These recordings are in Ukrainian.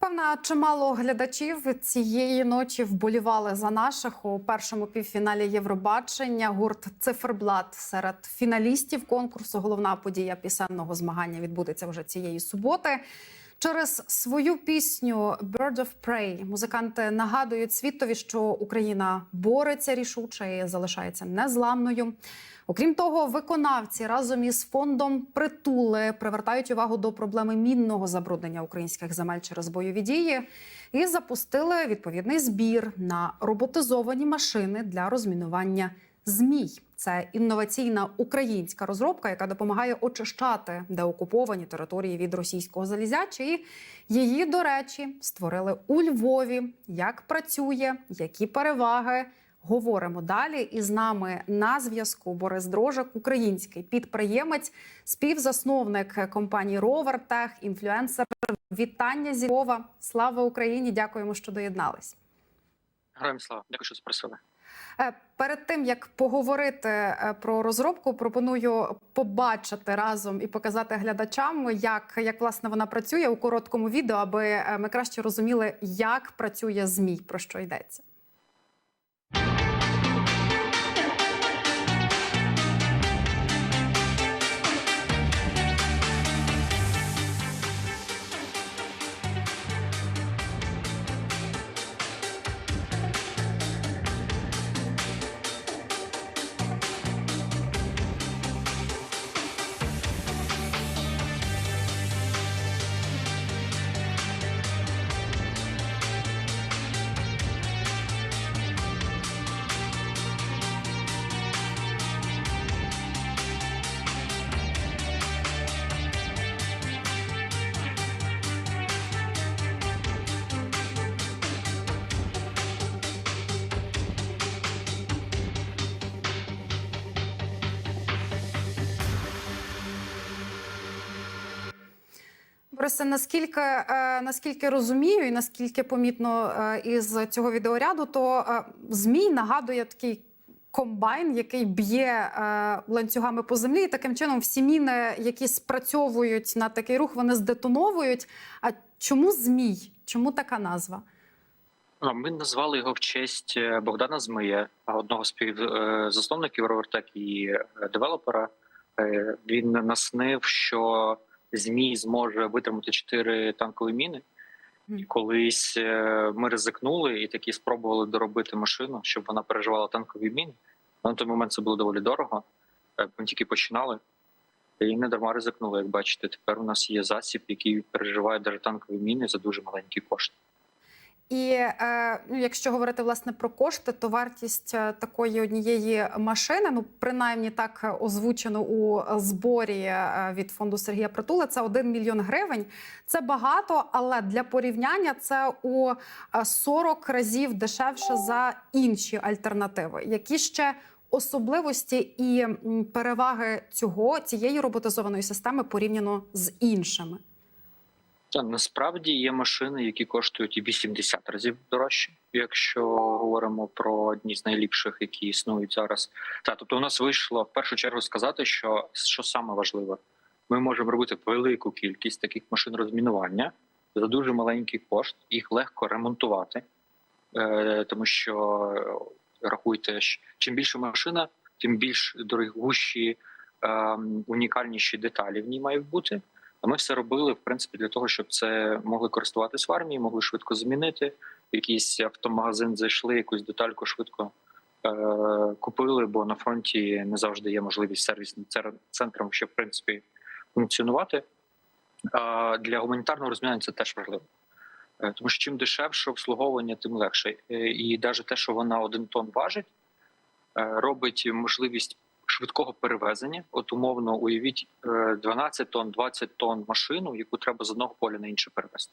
Певна, чимало глядачів цієї ночі вболівали за наших у першому півфіналі Євробачення. Гурт Циферблат серед фіналістів конкурсу. Головна подія пісенного змагання відбудеться вже цієї суботи. Через свою пісню «Bird of Prey» музиканти нагадують світові, що Україна бореться рішуче і залишається незламною. Окрім того, виконавці разом із фондом притули привертають увагу до проблеми мінного забруднення українських земель через бойові дії і запустили відповідний збір на роботизовані машини для розмінування змій. Це інноваційна українська розробка, яка допомагає очищати деокуповані території від російського залізяча. І її, до речі, створили у Львові. Як працює, які переваги. Говоримо далі. І з нами на зв'язку Борис Дрожак, український підприємець, співзасновник компанії Ровертех, інфлюенсер. Вітання зі Львова. Слава Україні! Дякуємо, що доєднались. Героям слава, дякую, що запросили. Е, Перед тим як поговорити е, про розробку, пропоную побачити разом і показати глядачам, як, як власне вона працює у короткому відео, аби е, ми краще розуміли, як працює змій, про що йдеться. Борисе, наскільки, е, наскільки розумію, і наскільки помітно е, із цього відеоряду, то е, змій нагадує такий комбайн, який б'є ланцюгами по землі. І таким чином всі міни, які спрацьовують на такий рух, вони здетоновують. А чому змій? Чому така назва? Ми назвали його в честь Богдана Змия, одного з співзасновників Ровертек і девелопера. Він наснив, що змій зможе витримати чотири танкові міни. І колись е, ми ризикнули і такі спробували доробити машину, щоб вона переживала танкові міни. На той момент це було доволі дорого. Е, Ми тільки починали. І не дарма ризикнули, як бачите. Тепер у нас є засіб, який переживає даже танкові міни за дуже маленькі кошти. І е, ну, якщо говорити власне про кошти, то вартість е, такої однієї машини, ну принаймні так озвучено у зборі е, від фонду Сергія Притула, це 1 мільйон гривень. Це багато, але для порівняння це у е, 40 разів дешевше за інші альтернативи. Які ще особливості і переваги цього цієї роботизованої системи порівняно з іншими? Та насправді є машини, які коштують і 80 разів дорожче, якщо говоримо про одні з найліпших, які існують зараз. Та тобто, у нас вийшло в першу чергу сказати, що що саме важливе, ми можемо робити велику кількість таких машин розмінування за дуже маленький кошт, їх легко ремонтувати, е, тому що е, рахуйте, чим більше машина, тим більш дорогущі, е, унікальніші деталі в ній мають бути. Ми все робили в принципі для того, щоб це могли користуватись в армії, могли швидко змінити. Якийсь автомагазин зайшли, якусь детальку швидко е- купили, бо на фронті не завжди є можливість сервісним центром, щоб в принципі функціонувати. А для гуманітарного розмінання це теж важливо. Е, Тому що чим дешевше обслуговування, тим легше. Е, І навіть те, що вона один тонн важить, е, робить можливість швидкого перевезення. От умовно уявіть е, 12 тонн, 20 тонн машину, яку треба з одного поля на інше перевезти.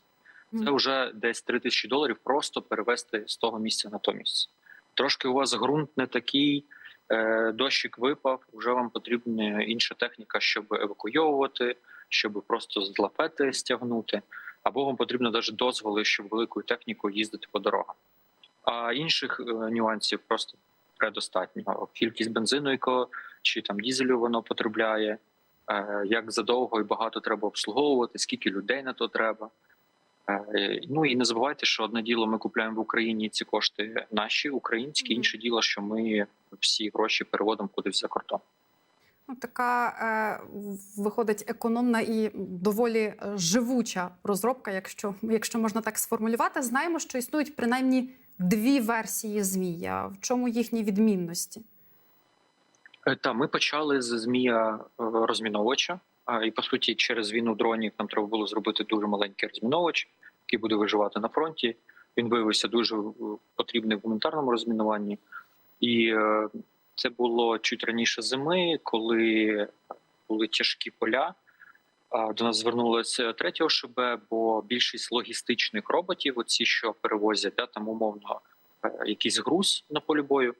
Це вже десь 3 тисячі доларів просто перевезти з того місця на то місце. Трошки у вас ґрунт не такий, е, дощик випав, вже вам потрібна інша техніка, щоб евакуйовувати, щоб просто з лапети стягнути, або вам потрібно навіть дозволи, щоб великою технікою їздити по дорогам. А інших е, нюансів просто предостатньо. Кількість бензину, якого чи там дізелю воно потребляє, е, як задовго і багато треба обслуговувати, скільки людей на то треба. Е, Ну і не забувайте, що одне діло ми купуємо в Україні ці кошти наші, українські, інше діло, що ми всі гроші переводимо кудись за кордон. Ну, така е, виходить економна і доволі живуча розробка, якщо, якщо можна так сформулювати. Знаємо, що існують принаймні дві версії змія. В чому їхні відмінності? Е, Та ми почали з змія е, розміновувача. І по суті, через війну дронів нам треба було зробити дуже маленький розміновувач, який буде виживати на фронті. Він виявився дуже е, потрібний в гуманітарному розмінуванні. І це було чуть раніше зими, коли були тяжкі поля. До нас звернулося третє ОШБ, бо більшість логістичних роботів, оці, що перевозять, да, там умовно якийсь груз на полі бою.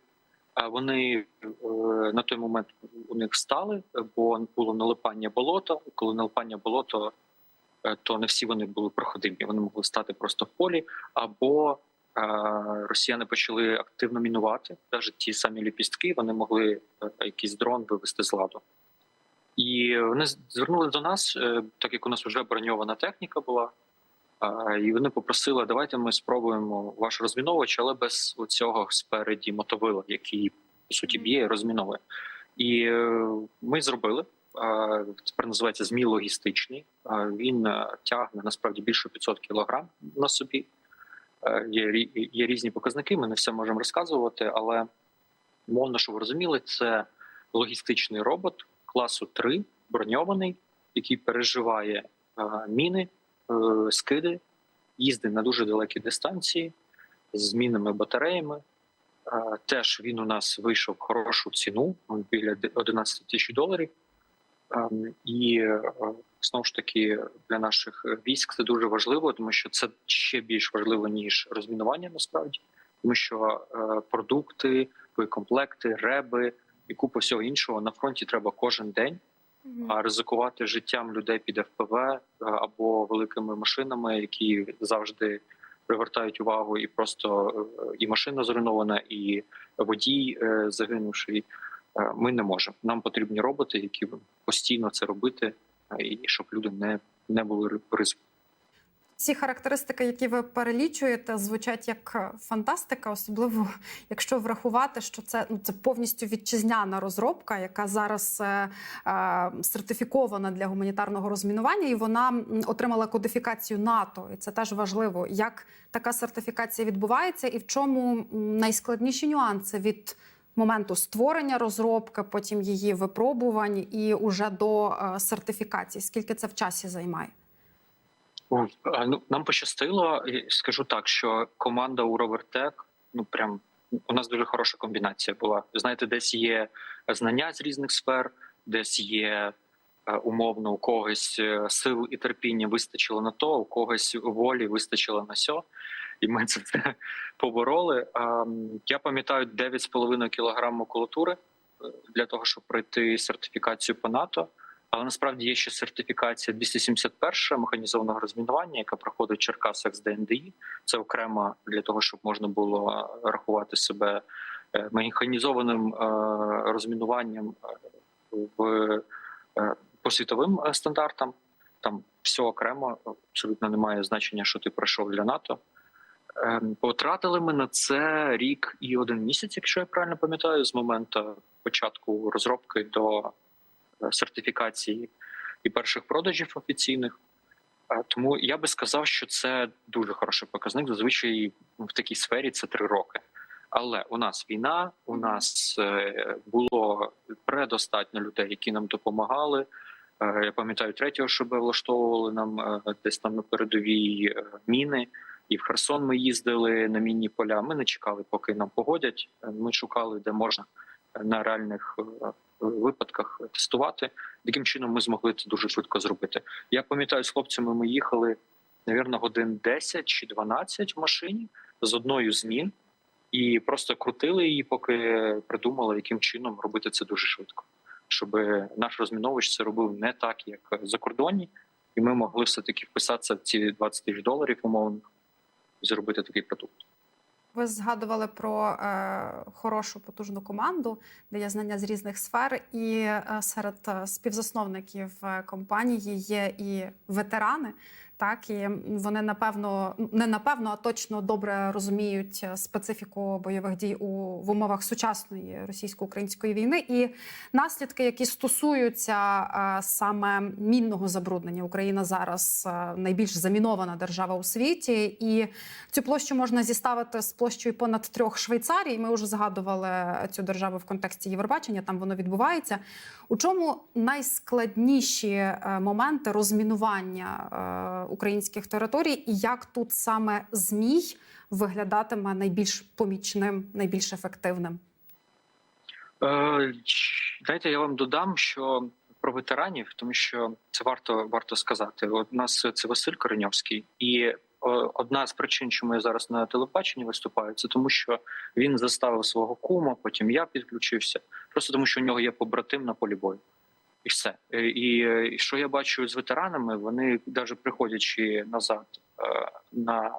Вони е, на той момент у них встали, бо було налипання болота. Коли налипання болото, е, то не всі вони були проходимі. Вони могли стати просто в полі, або е, росіяни почали активно мінувати. Навіть ті самі ліпістки вони могли якийсь дрон вивести з ладу. І вони звернули до нас, так як у нас вже броньована техніка була. І вони попросили, давайте ми спробуємо ваш розміновувач, але без цього спереді мотовила, який по суті б'є і розміновує. І е, ми зробили. Тепер називається змій логістичний. Він е, тягне насправді більше 500 кілограм на собі. Е, Є, є різні показники. Ми не все можемо розказувати, але мовно, що ви розуміли, це логістичний робот класу 3, броньований, який переживає міни, скиди, їздить на дуже далекі дистанції з змінними батареями. Е, Теж він у нас вийшов хорошу ціну ну, біля де- 11 тисяч доларів. Ем, І е, знову ж таки для наших військ це дуже важливо, тому що це ще більш важливо ніж розмінування насправді, тому що е, продукти, боєкомплекти, реби і купа всього іншого на фронті треба кожен день. А ризикувати життям людей під ФПВ е, або великими машинами, які завжди привертають увагу, і просто е, і машина зруйнована, і водій е, загинувший. Ми не можемо. Нам потрібні роботи, які постійно це робити, і щоб люди не, не були ризику. Ці характеристики, які ви перелічуєте, звучать як е, фантастика, особливо якщо врахувати, що це ну це повністю вітчизняна розробка, яка зараз е, е, сертифікована для гуманітарного розмінування, і вона отримала кодифікацію НАТО. І це теж важливо, як така сертифікація відбувається, і в чому найскладніші нюанси від моменту створення розробки, потім її випробувань і уже до е, сертифікації. Скільки це в часі займає? А, Ну нам пощастило. Скажу так, що команда у Ровертек, ну прям у нас дуже хороша комбінація була. Знаєте, десь є знання з різних сфер, десь є е, умовно у когось е, сил і терпіння вистачило на то, у когось волі вистачило на сьо. І ми це все побороли. А, Я пам'ятаю 9,5 кг макулатури е, для того, щоб пройти сертифікацію по НАТО. Але насправді є ще сертифікація 271 механізованого розмінування, яка проходить в Черкасах з ДНДІ. Це окремо для того, щоб можна було рахувати себе е, механізованим е, розмінуванням е, в е, по світовим е, стандартам. Там все окремо, абсолютно немає значення, що ти пройшов для НАТО. Е, Потратили ми на це рік і один місяць, якщо я правильно пам'ятаю, з моменту початку розробки до е, сертифікації і перших продажів офіційних. Е, Тому я би сказав, що це дуже хороший показник. Зазвичай в такій сфері це три роки. Але у нас війна, у нас е, було предостатньо людей, які нам допомагали. Е, Я пам'ятаю, третього, щоб влаштовували нам е, десь там на передовій е, міни. І в Херсон ми їздили на мінні поля. Ми не чекали, поки нам погодять. Е, Ми шукали, де можна е, на реальних е, випадках тестувати. Таким чином ми змогли це дуже швидко зробити. Я пам'ятаю, з хлопцями ми їхали, навірно, годин 10 чи 12 в машині з одною з мін, і просто крутили її, поки придумали, яким чином робити це дуже швидко. Щоб наш розміновувач це робив не так, як за кордоні, і ми могли все таки вписатися в ці 20 тисяч доларів умовно, зробити такий продукт. Ви згадували про е, хорошу потужну команду, де є знання з різних сфер, і е, серед е, співзасновників е, компанії є і ветерани. Так і вони напевно не напевно, а точно добре розуміють е, специфіку бойових дій у в умовах сучасної російсько-української війни і наслідки, які стосуються е, саме мінного забруднення. Україна зараз е, найбільш замінована держава у світі, і цю площу можна зіставити з площею понад трьох Швейцарій. Ми вже згадували цю державу в контексті Євробачення. Там воно відбувається. У чому найскладніші моменти розмінування українських територій, і як тут саме змій виглядатиме найбільш помічним, найбільш ефективним? Е, Дайте я вам додам, що про ветеранів, тому що це варто варто сказати. От нас це Василь Кореньовський, і е, одна з причин, чому я зараз на телебаченні виступаю, це тому, що він заставив свого кума, потім я підключився, просто тому, що у нього є побратим на полі бою. І все. Е, І, е, і що я бачу з ветеранами, вони навіть приходячи назад е, на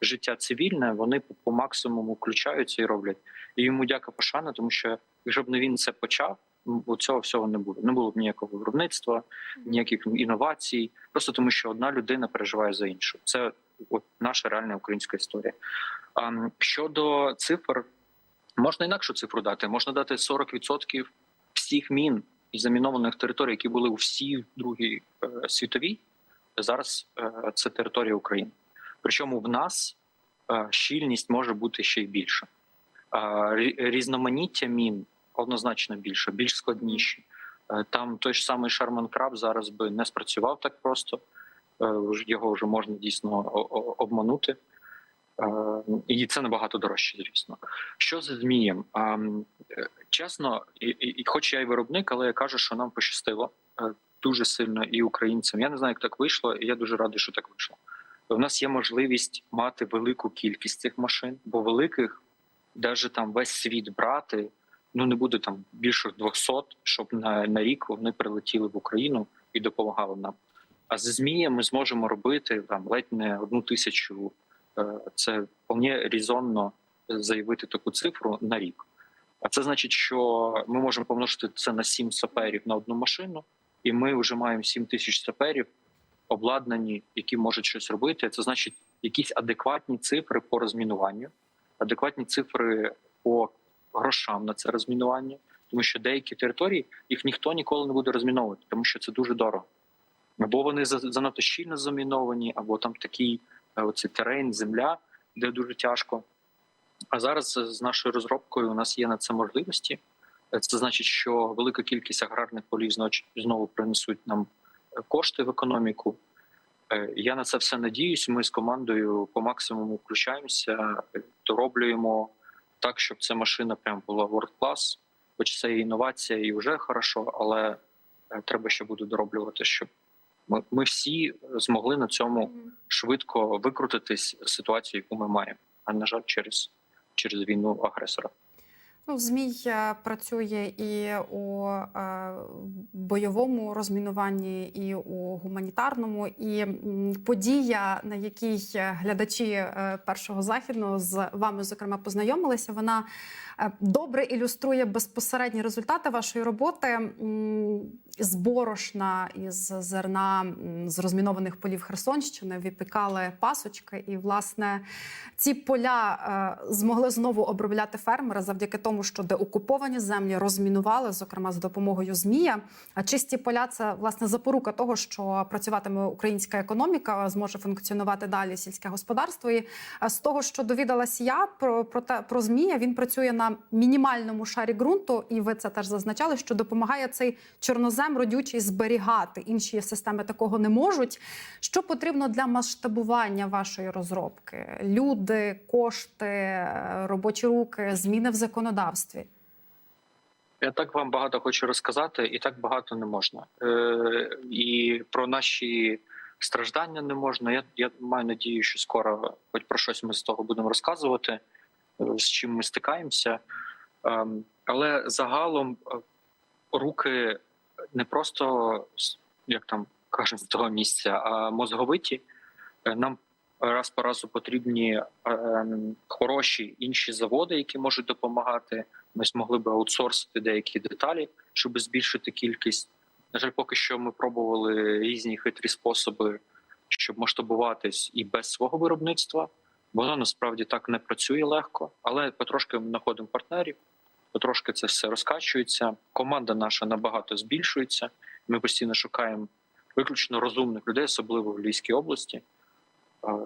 життя цивільне, вони по, по максимуму включаються і роблять. І йому дяка пошана, тому що якщо б не він це почав, у цього всього не було. Не було б ніякого виробництва, ніяких інновацій, просто тому що одна людина переживає за іншу. Це от наша реальна українська історія. А щодо цифр, можна інакшу цифру дати. Можна дати 40% всіх мін і замінованих територій, які були у всій другій е, світовій. Зараз е, це територія України. Причому в нас е, щільність може бути ще й більша. Різноманіття мін однозначно більше, більш складніші. Там той ж самий Шарман Краб зараз би не спрацював так просто. Його вже можна дійсно обманути. Е, І це набагато дорожче, звісно. Що з змієм? Е, Чесно, і, і, і хоч я і виробник, але я кажу, що нам пощастило е, дуже сильно і українцям. Я не знаю, як так вийшло, і я дуже радий, що так вийшло. У нас є можливість мати велику кількість цих машин, бо великих, навіть там весь світ брати, ну не буде там більше 200, щоб на, на рік вони прилетіли в Україну і допомагали нам. А з змієм ми зможемо робити там ледь не одну тисячу. Е, Це вполне різонно заявити таку цифру на рік. А це значить, що ми можемо помножити це на 7 саперів на одну машину, і ми вже маємо 7 тисяч саперів, обладнані, які можуть щось робити. Це значить якісь адекватні цифри по розмінуванню, адекватні цифри по грошам на це розмінування, тому що деякі території їх ніхто ніколи не буде розміновувати, тому що це дуже дорого. Або вони занадто щільно заміновані, або там такий е, оцей терен, земля, де дуже тяжко. А зараз з нашою розробкою у нас є на це можливості. Е, Це значить, що велика кількість аграрних полів знову принесуть нам е, кошти в економіку. Е, Я на це все надіюсь. Ми з командою по максимуму включаємося, е, дороблюємо так, щоб ця машина прям була world class. Хоч це і інновація, і вже хорошо, але е, треба ще буде дороблювати, щоб ми, ми всі змогли на цьому швидко викрутитись з ситуації, яку ми маємо. А на жаль, через, через війну агресора. Ну, змій е, працює і у е, бойовому розмінуванні, і у гуманітарному. І подія, на якій глядачі е, першого західного з вами зокрема познайомилися, вона добре ілюструє безпосередні результати вашої роботи М, з борошна, із зерна з розмінованих полів Херсонщини. Випікали пасочки, і власне ці поля е, змогли знову обробляти фермери завдяки тому, що деокуповані землі розмінували, зокрема з допомогою змія. А чисті поля це власне запорука того, що працюватиме українська економіка, зможе функціонувати далі сільське господарство. І е, з того, що довідалась я про, про те про змія, він працює на мінімальному шарі ґрунту, і ви це теж зазначали, що допомагає цей чорнозем родючий зберігати. Інші системи такого не можуть. Що потрібно для масштабування вашої розробки? Люди, кошти, робочі руки, зміни в законодавстві. Я так вам багато хочу розказати, і так багато не можна. Е, і про наші страждання не можна. Я, я маю надію, що скоро, хоч про щось ми з того будемо розказувати, е, з чим ми стикаємося. Е, але загалом е, руки не просто як там кажуть, з того місця, а мозговиті. Е, Нам раз по разу потрібні е, ем, хороші інші заводи, які можуть допомагати. Ми змогли би аутсорсити деякі деталі, щоб збільшити кількість. На жаль, поки що ми пробували різні хитрі способи щоб масштабуватись і без свого виробництва. Воно насправді так не працює легко, але потрошки ми знаходимо партнерів, потрошки це все розкачується. Команда наша набагато збільшується. Ми постійно шукаємо виключно розумних людей, особливо в Львівській області,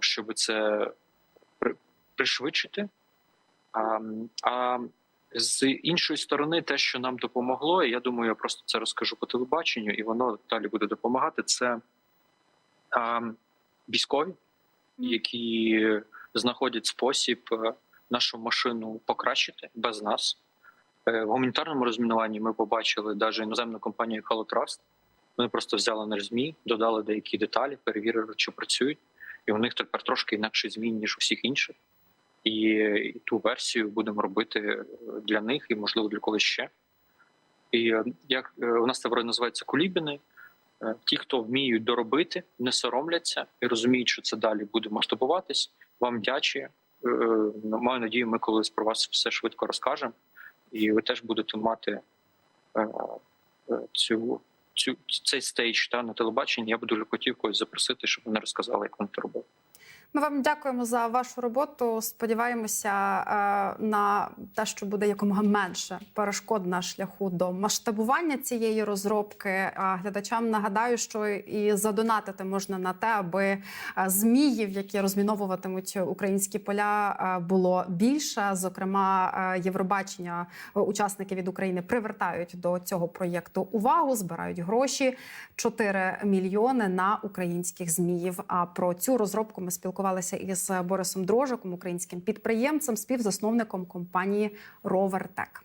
щоб це пришвидшити. А, а з іншої сторони, те, що нам допомогло, і я думаю, я просто це розкажу по телебаченню, і воно далі буде допомагати. Це а, військові, які знаходять спосіб нашу машину покращити без нас. Е, В гуманітарному розмінуванні ми побачили навіть іноземну компанію Trust. Вони просто взяли наш ЗМІ, додали деякі деталі, перевірили, чи працюють, і у них тепер трошки інакший змін, ніж у всіх інших. І, ту версію будемо робити е, для них і, можливо, для когось ще. І е, як у нас це називається кулібіни. Ті, хто вміють доробити, не соромляться і розуміють, що це далі буде масштабуватись. Вам дячі. Маю надію, ми колись про вас все швидко розкажемо, і ви теж будете мати е, е, цю, цю цей стейдж та на телебаченні. Я буду дуже хотів когось запросити, щоб вони розказали, як вони це робили. Ми вам дякуємо за вашу роботу. Сподіваємося е, на те, що буде якомога менше перешкод на шляху до масштабування цієї розробки. А глядачам нагадаю, що і задонатити можна на те, аби е, зміїв, які розміновуватимуть українські поля, е, було більше. Зокрема, Євробачення учасники від України привертають до цього проєкту увагу, збирають гроші 4 мільйони на українських зміїв. А про цю розробку ми спілкувалися із Борисом Дрожиком, українським підприємцем, співзасновником компанії Ровертек.